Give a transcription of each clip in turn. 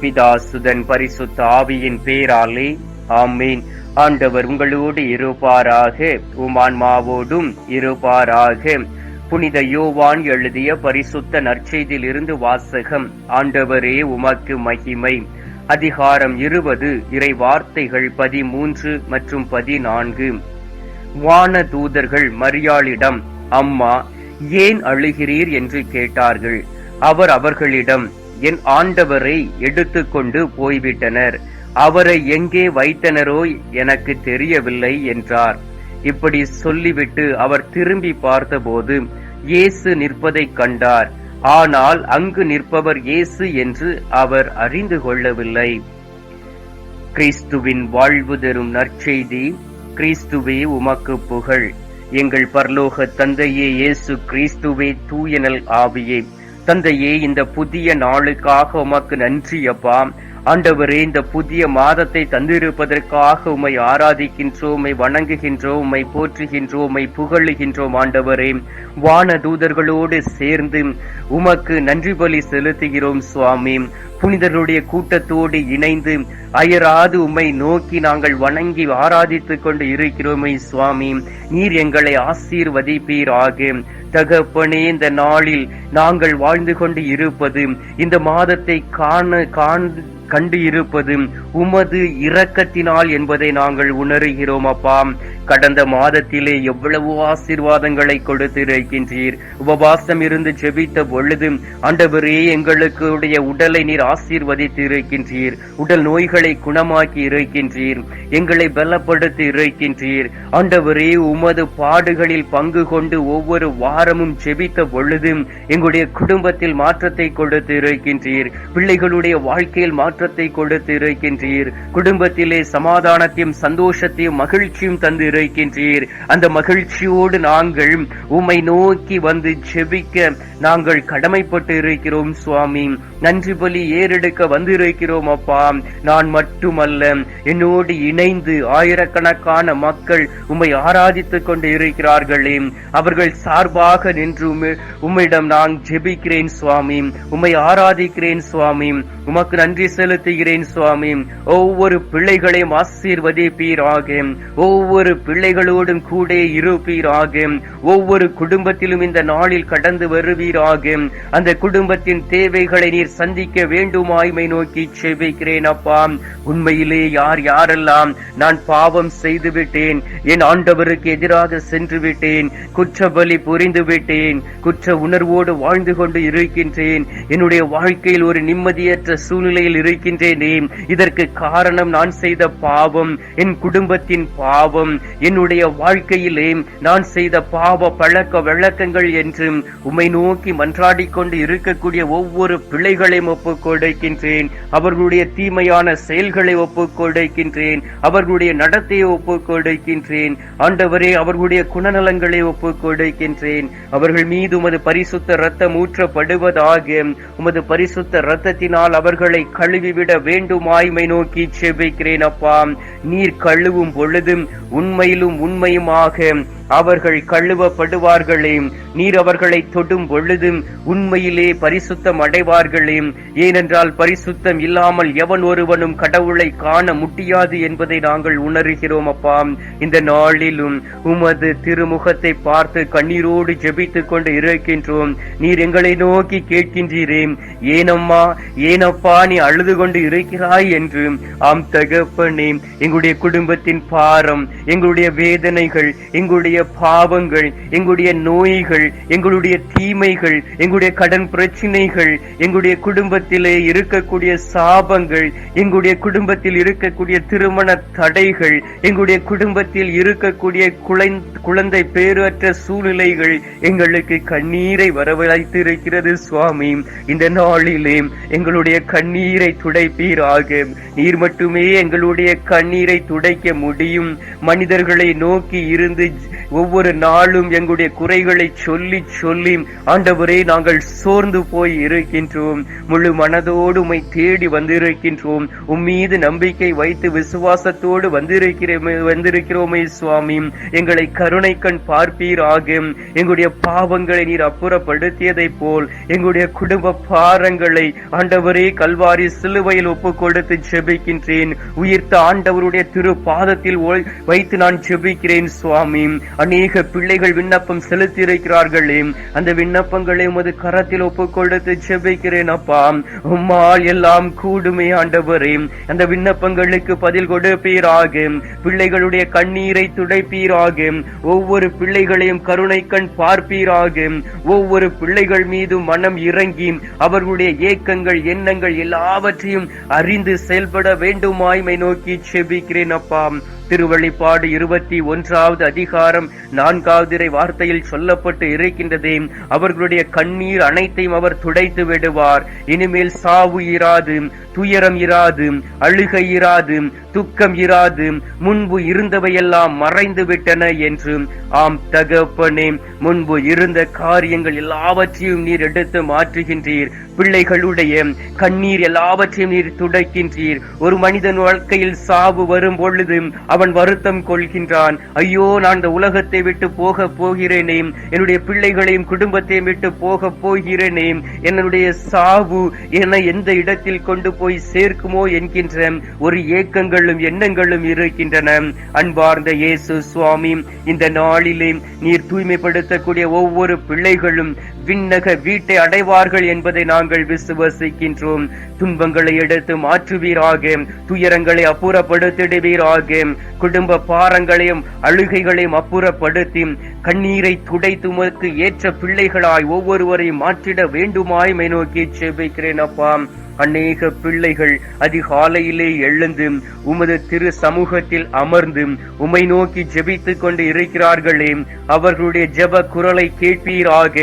பிதாசுதன் பரிசுத்த ஆவியின் பேராலே ஆமீன். ஆண்டவர் உங்களோடு இருப்பாராக உமான்மாவோடும் இருப்பாராக. புனித யோவான் எழுதிய பரிசுத்த நற்செய்தியிலிருந்து வாசகம் ஆண்டவரே உமக்கு மகிமை. அதிகாரம் இருபது இறை வார்த்தைகள் பதிமூன்று மற்றும் பதினான்கு. வான தூதர்கள் மரியாளிடம் அம்மா ஏன் அழுகிறீர் என்று கேட்டார்கள். அவர் அவர்களிடம் என் ஆண்டவரை எடுத்துக்கொண்டு போய்விட்டனர். அவரை எங்கே வைத்தனரோ எனக்கு தெரியவில்லை என்றார். இப்படி சொல்லிவிட்டு அவர் திரும்பி பார்த்தபோது இயேசு நிற்பதைக் கண்டார். ஆனால் அங்கு நிற்பவர் இயேசு என்று அவர் அறிந்து கொள்ளவில்லை. கிறிஸ்துவின் வாழ்வு தரும் நற்செய்தி கிறிஸ்துவே உமக்கு புகழ். எங்கள் பரலோக தந்தையே இயேசு கிறிஸ்துவே தூயனல் ஆவியே. தந்தையே இந்த புதிய நாளுக்காக உமக்கு நன்றி அப்பா. ஆண்டவரே இந்த புதிய மாதத்தை தந்திருப்பதற்காக உம்மை ஆராதிக்கின்றோம் உம்மை வணங்குகின்றோம் உம்மை போற்றுகின்றோம் உம்மை புகழுகின்றோம் ஆண்டவரே. வான தூதர்களோடு சேர்ந்து உமக்கு நன்றி பலி செலுத்துகிறோம் சுவாமி. புனிதருடைய கூட்டத்தோடு இணைந்து அயராது உம்மை நோக்கி நாங்கள் வணங்கி ஆராதித்துக் கொண்டு இருக்கிறோமே சுவாமி. நீர் எங்களை ஆசீர்வதிப்பீராக. தகப்பனே இந்த நாளில் நாங்கள் வாழ்ந்து கொண்டு இருப்பது இந்த மாதத்தை காண காண் கண்டு இருப்பது உமது இரக்கத்தினால் என்பதை நாங்கள் உணர்கிறோம் அப்பா. கடந்த மாதத்திலே எவ்வளவு ஆசீர்வாதங்களை கொடுத்திருக்கின்றீர். உபவாசம் இருந்து ஜெபித்த பொழுது அண்டபரே எங்களுக்கு உடலை நீர் ஆசீர்வதித்து இருக்கின்றீர் உடல் நோய்களை குணமாக்கி இருக்கின்றீர். எங்களை பலப்படுத்தி இருக்கின்றீர். ஆண்டவரே உமது பாடுகளில் பங்கு கொண்டு ஒவ்வொரு வாரமும் செபித்த பொழுது எங்களுடைய குடும்பத்தில் மாற்றத்தை கொடுத்து இருக்கின்றீர் பிள்ளைகளுடைய வாழ்க்கையில் மாற்றத்தை கொடுத்து இருக்கின்றீர் குடும்பத்திலே சமாதானத்தையும் சந்தோஷத்தையும் மகிழ்ச்சியும் தந்து இருக்கின்றீர் அந்த மகிழ்ச்சியோடு நாங்கள் உம்மை நோக்கி வந்து செபிக்க நாங்கள் கடமைப்பட்டு இருக்கிறோம் சுவாமி. நன்றி பலி ஏறெடுக்க வந்திருக்கிறோம் அப்பா. நான் மட்டுமல்ல என்னோடு இணைந்து ஆயிரக்கணக்கான மக்கள் உம்மை ஆராதித்துக் கொண்டு இருக்கிறார்களே. அவர்கள் சார்பாக நின்று உம்மிடம் நான் ஜெபிக்கிறேன் சுவாமி. உம்மை ஆராதிக்கிறேன் சுவாமி. உமக்கு நன்றி செலுத்துகிறேன் சுவாமி. ஒவ்வொரு பிள்ளைகளையும் ஆசீர்வதிப்பீராக. ஒவ்வொரு பிள்ளைகளோடும் கூட இருப்பீராக. ஒவ்வொரு குடும்பத்திலும் இந்த நாளில் கடந்து வருவீராக. அந்த குடும்பத்தின் தேவைகளை நீர் சந்திக்க வேண்டும். வேண்டுமாய்மை நோக்கி செவிக்கிறேன் அப்பா. உண்மையிலே யார் யாரெல்லாம் நான் பாவம் செய்து விட்டேன் என் ஆண்டவருக்கு எதிராக சென்று விட்டேன் குற்ற பலி புரிந்து விட்டேன் குற்ற உணர்வோடு வாழ்ந்து கொண்டு இருக்கின்றேன் என்னுடைய வாழ்க்கையில் ஒரு நிம்மதியற்ற சூழ்நிலையில் இருக்கின்றேனே. இதற்கு காரணம் நான் செய்த பாவம் என் குடும்பத்தின் பாவம் என்னுடைய வாழ்க்கையிலே நான் செய்த பாவ பழக்க வழக்கங்கள் என்றும் உம்மை நோக்கி மன்றாடிக் கொண்டு இருக்கக்கூடிய ஒவ்வொரு பிள்ளைகளையும் ஒப்புக் ஒப்புக்கொடுக்கின்றேன். அவர்களுடைய தீமையான செயல்களை ஒப்புக்கொடுக்கின்றேன். அவர்களுடைய நடத்தையை ஒப்புக்கொடுக்கின்றேன். ஆண்டவரே அவர்களுடைய குணநலங்களை ஒப்புக்கொடுக்கின்றேன். அவர்கள் மீது உமது பரிசுத்த ரத்தம் ஊற்றப்படுவதாக உமது பரிசுத்த ரத்தத்தினால் அவர்களை கழுவிவிட வேண்டுமாய்மை நோக்கி செபிக்கிறேன் அப்பா. நீர் கழுவும் பொழுதும் உண்மையிலும் உண்மையுமாக அவர்கள் கழுவப்படுவார்களே நீர் அவர்களை தொடும் பொழுதும் உண்மையிலே பரிசுத்தம் அடைவார்களே ஏனென்றால் பரிசுத்தம் இல்லாமல் எவன் ஒருவனும் கடவுளை காண முடியாது என்பதை நாங்கள் உணர்கிறோம் அப்பா. இந்த நாளிலும் உமது திருமுகத்தை பார்த்து கண்ணீரோடு ஜெபித்துக் கொண்டு இருக்கின்றோம். நீர் எங்களை நோக்கி கேட்கின்றீரே. ஏனம்மா ஏனப்பா நீ அழுது கொண்டு இருக்கிறாய் என்று. ஆம் தகப்பனே. எங்களுடைய குடும்பத்தின் பாரம் எங்களுடைய வேதனைகள் எங்களுடைய பாவங்கள் எங்களுடைய நோய்கள் எங்களுடைய தீமைகள் எங்களுடைய கடன் பிரச்சனைகள் எங்களுடைய குடும்பத்திலே இருக்கக்கூடிய சாபங்கள் எங்களுடைய குடும்பத்தில் இருக்கக்கூடிய திருமண தடைகள் எங்களுடைய குடும்பத்தில் இருக்கக்கூடிய குழந்தை பேருற்ற பேரற்ற சூழ்நிலைகள் எங்களுக்கு கண்ணீரை வரவழைத்து இருக்கிறது சுவாமி. இந்த நாளிலே எங்களுடைய கண்ணீரை துடைப்பீராக. நீர் மட்டுமே எங்களுடைய கண்ணீரை துடைக்க முடியும். மனிதர்களை நோக்கி இருந்து ஒவ்வொரு நாளும் எங்களுடைய குறைகளை சொல்லி சொல்லி ஆண்டவரே நாங்கள் சோர்ந்து போய் இருக்கின்றோம். முழு மனதோடு உமை தேடி வந்திருக்கின்றோம். உம்மீது நம்பிக்கை வைத்து விசுவாசத்தோடு வந்திருக்கிறோமே வந்திருக்கிறோமே சுவாமி. எங்களை கருணை கண் பார்ப்பீராக. எங்களுடைய பாவங்களை நீர் அப்புறப்படுத்தியதைப் போல் எங்களுடைய குடும்ப பாரங்களை ஆண்டவரே கல்வாரி சிலுவையில் ஒப்பு கொடுத்து ஜெபிக்கின்றேன். உயிர்த்த ஆண்டவருடைய திரு பாதத்தில் வைத்து நான் ஜெபிக்கிறேன் சுவாமி. அநேக பிள்ளைகள் விண்ணப்பம் செலுத்தியிருக்கிறார்களே. அந்த விண்ணப்பங்களை உமது கரத்தில் ஒப்பு கொடுத்து ஜெபிக்கிறேன் அப்பா. உம்மால் எல்லாம் கூடுமே ஆண்டவரே. அந்த விண்ணப்பங்களுக்கு பதில் கொடுப்பீராக. பிள்ளைகளுடைய கண்ணீரை துடைப்பீராக. ஒவ்வொரு பிள்ளைகளையும் கருணை கண் பார்ப்பீராக. ஒவ்வொரு பிள்ளைகள் மீது மனம் இறங்கி அவர்களுடைய ஏக்கங்கள் எண்ணங்கள் எல்லாவற்றையும் அறிந்து செயல்பட வேண்டுமாய்மை நோக்கி செபிக்கிறேன் அப்பா. திருவழிப்பாடு இருபத்தி ஒன்றாவது அதிகாரம் நான்காவது வார்த்தையில் சொல்லப்பட்டு இருக்கின்றதே அவர்களுடைய கண்ணீர் அனைத்தையும் அவர் துடைத்து விடுவார். இனிமேல் சாவு இராது துயரம் இராது அழுகை இராது துக்கம் இராது முன்பு இருந்தவையெல்லாம் மறைந்து விட்டன என்று. ஆம் தகப்பனே முன்பு இருந்த காரியங்கள் எல்லாவற்றையும் நீர் எடுத்து மாற்றுகின்றீர். பிள்ளைகளுடைய கண்ணீர் எல்லாவற்றையும் நீர் துடைக்கின்றீர். ஒரு மனிதன் வாழ்க்கையில் சாவு வரும் பொழுது அவன் வருத்தம் கொள்கின்றான். ஐயோ நான் இந்த உலகத்தை விட்டு போக போகிறேனே. என்னுடைய பிள்ளைகளையும் குடும்பத்தையும் விட்டு போக போகிறேனே. என்னுடைய சாவு என்னை எந்த இடத்தில் கொண்டு போய் சேர்க்குமோ என்கின்ற ஒரு ஏக்கங்களும் எண்ணங்களும் இருக்கின்றன. அன்பார்ந்த இயேசு சுவாமி இந்த நாளிலே நீர் தூய்மைப்படுத்தக்கூடிய ஒவ்வொரு பிள்ளைகளும் விண்ணக வீட்டை அடைவார்கள் என்பதை நாம் நாங்கள் விசுவசிக்கின்றோம். துன்பங்களை எடுத்து மாற்றுவீராக. துயரங்களை அப்புறப்படுத்திடுவீராக. குடும்ப பாரங்களையும் அழுகைகளையும் அப்புறப்படுத்தி கண்ணீரை துடைத்துமக்கு ஏற்ற பிள்ளைகளாய் ஒவ்வொருவரையும் மாற்றிட வேண்டுமாய் நோக்கி செபிக்கிறேன் அப்பா. அநேக பிள்ளைகள் அதிகாலையிலே எழுந்து உமது திரு சமூகத்தில் அமர்ந்து உமை நோக்கி ஜெபித்துக் கொண்டு இருக்கிறார்களே அவர்களுடைய ஜெப குரலை கேட்பீராக.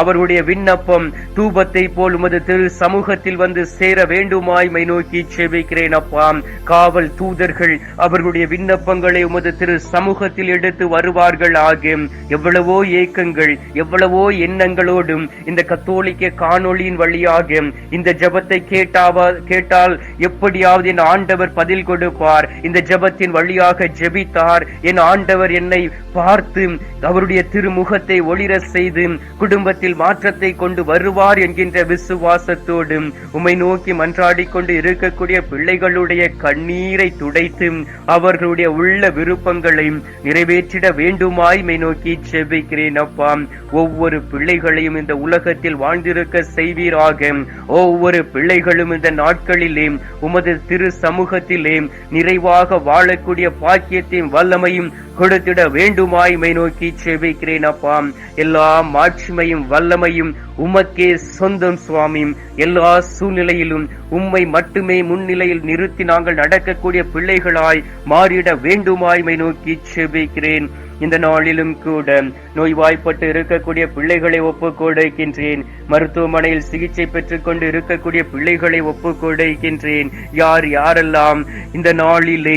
அவர்களுடைய விண்ணப்பம் தூபத்தை போல் உமது திரு சமூகத்தில் வந்து சேர வேண்டுமாய் மை நோக்கி செபிக்கிறேன் அப்பா. காவல் தூதர்கள் அவர்களுடைய விண்ணப்பங்களை உமது திரு சமூகத்தில் எடுத்து வருவார்கள் ஆக. எவ்வளவோ ஏக்கங்கள் எவ்வளவோ எண்ணங்களோடும் இந்த கத்தோலிக்க காணொளியின் வழியாக இந்த ஜெபத்தை கேட்டாவா கேட்டால் எப்படியாவது என் ஆண்டவர் பதில் கொடுப்பார். இந்த ஜபத்தின் வழியாக ஜெபித்தார். என் ஆண்டவர் என்னை பார்த்து அவருடைய திருமுகத்தை ஒளிர செய்து குடும்பத்தில் மாற்றத்தை கொண்டு வருவார் என்கின்ற விசுவாசத்தோடு உமை நோக்கி மன்றாடி கொண்டு இருக்கக்கூடிய பிள்ளைகளுடைய கண்ணீரை துடைத்து அவர்களுடைய உள்ள விருப்பங்களை நிறைவேற்றிட வேண்டுமாய் மை நோக்கி செபிக்கிறேன் அப்பா. ஒவ்வொரு பிள்ளைகளையும் இந்த உலகத்தில் வாழ்ந்திருக்க செய்வீராக. ஒவ்வொரு பிள்ளை அவைகளும் இந்த நாட்களிலே உமது திரு சமூகத்திலே நிறைவாக வாழக்கூடிய பாக்கியத்தையும் வல்லமையும் கொடுத்திட வேண்டுமாய் மை நோக்கி செபிக்கிறேன் அப்பா. எல்லா மாட்சிமையும் வல்லமையும் உமக்கே சொந்தம் சுவாமி. எல்லா சூழ்நிலையிலும் உம்மை மட்டுமே முன்னிலையில் நிறுத்தி நாங்கள் நடக்கக்கூடிய பிள்ளைகளாய் மாறிட வேண்டுமாய் மை நோக்கி செபிக்கிறேன். இந்த நாளிலும் கூட நோய்வாய்ப்பட்டு இருக்கக்கூடிய பிள்ளைகளை ஒப்புக் கொடுக்கின்றேன் மருத்துவமனையில் சிகிச்சை பெற்றுக் கொண்டு இருக்கக்கூடிய பிள்ளைகளை ஒப்புக் கொடுக்கின்றேன் யார் யாரெல்லாம் இந்த நாளிலே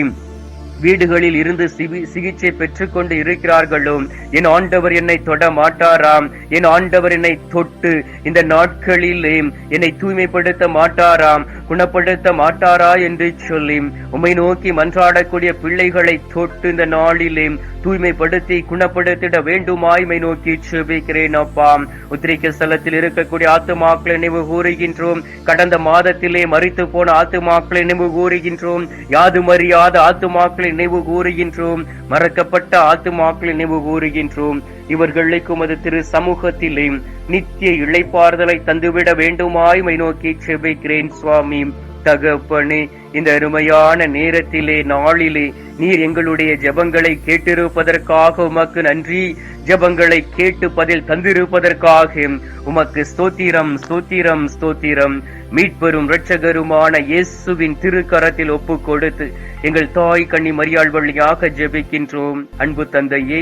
வீடுகளில் இருந்து சிகிச்சை பெற்றுக்கொண்டு இருக்கிறார்களோ என் ஆண்டவர் என்னை தொட மாட்டாராம். என் ஆண்டவர் என்னை தொட்டு இந்த நாட்களிலே என்னை தூய்மைப்படுத்த மாட்டாராம். குணப்படுத்த மாட்டாரா என்று சொல்லி உம்மை நோக்கி மன்றாடக்கூடிய பிள்ளைகளை தொட்டு இந்த நாளிலே தூய்மைப்படுத்தி குணப்படுத்திட வேண்டுமாய்மை நோக்கி செபிக்கிறேன் அப்பா. உத்திரிக்க ஸ்தலத்தில் இருக்கக்கூடிய ஆத்துமாக்களை நினைவு கூறுகின்றோம். கடந்த மாதத்திலே மறித்து போன ஆத்துமாக்களை நினைவு கூறுகின்றோம். யாதும் அறியாத ஆத்துமாக்களை நினைவு கூறுகின்றோம். மறக்கப்பட்ட ஆத்துமாக்களை நினைவு கூறுகின்றோம். இவர்களுக்கு உமது திரு சமூகத்திலே நித்திய இழைப்பாறுதலை தந்துவிட வேண்டுமாய் மை நோக்கி செபிக்கிறேன் சுவாமி. தகப்பனே இந்த அருமையான நேரத்திலே நாளிலே நீர் எங்களுடைய ஜெபங்களை கேட்டிருப்பதற்காக உமக்கு நன்றி. ஜெபங்களை கேட்டு பதில் தந்திருப்பதற்காக உமக்கு ஸ்தோத்திரம் ஸ்தோத்திரம் ஸ்தோத்திரம். மீட்பெரும் இரட்சகருமான இயேசுவின் திருக்கரத்தில் ஒப்பு கொடுத்து எங்கள் தாய் கண்ணி மரியாள் வழியாக ஜெபிக்கின்றோம். அன்பு தந்தையே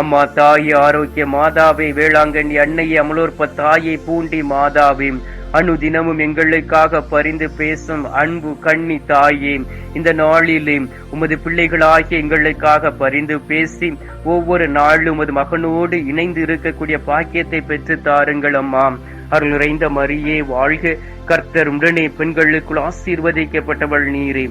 அம்மா தாயே ஆரோக்கிய மாதாவே வேளாங்கண்ணி அன்னையே அமலோற்ப தாயே பூண்டி மாதாவே. அனுதினமும் எங்களுக்காக பரிந்து பேசும் அன்பு கண்ணி தாயே. இந்த நாளிலே உமது பிள்ளைகளாகிய எங்களுக்காக பரிந்து பேசி ஒவ்வொரு நாளும் உமது மகனோடு இணைந்து இருக்கக்கூடிய பாக்கியத்தை பெற்று தாருங்கள் அம்மா. அருள் நிறைந்த மரியே வாழ்க. கர்த்தர் உடனே பெண்களுக்குள் ஆசீர்வதிக்கப்பட்டவள் நீரே.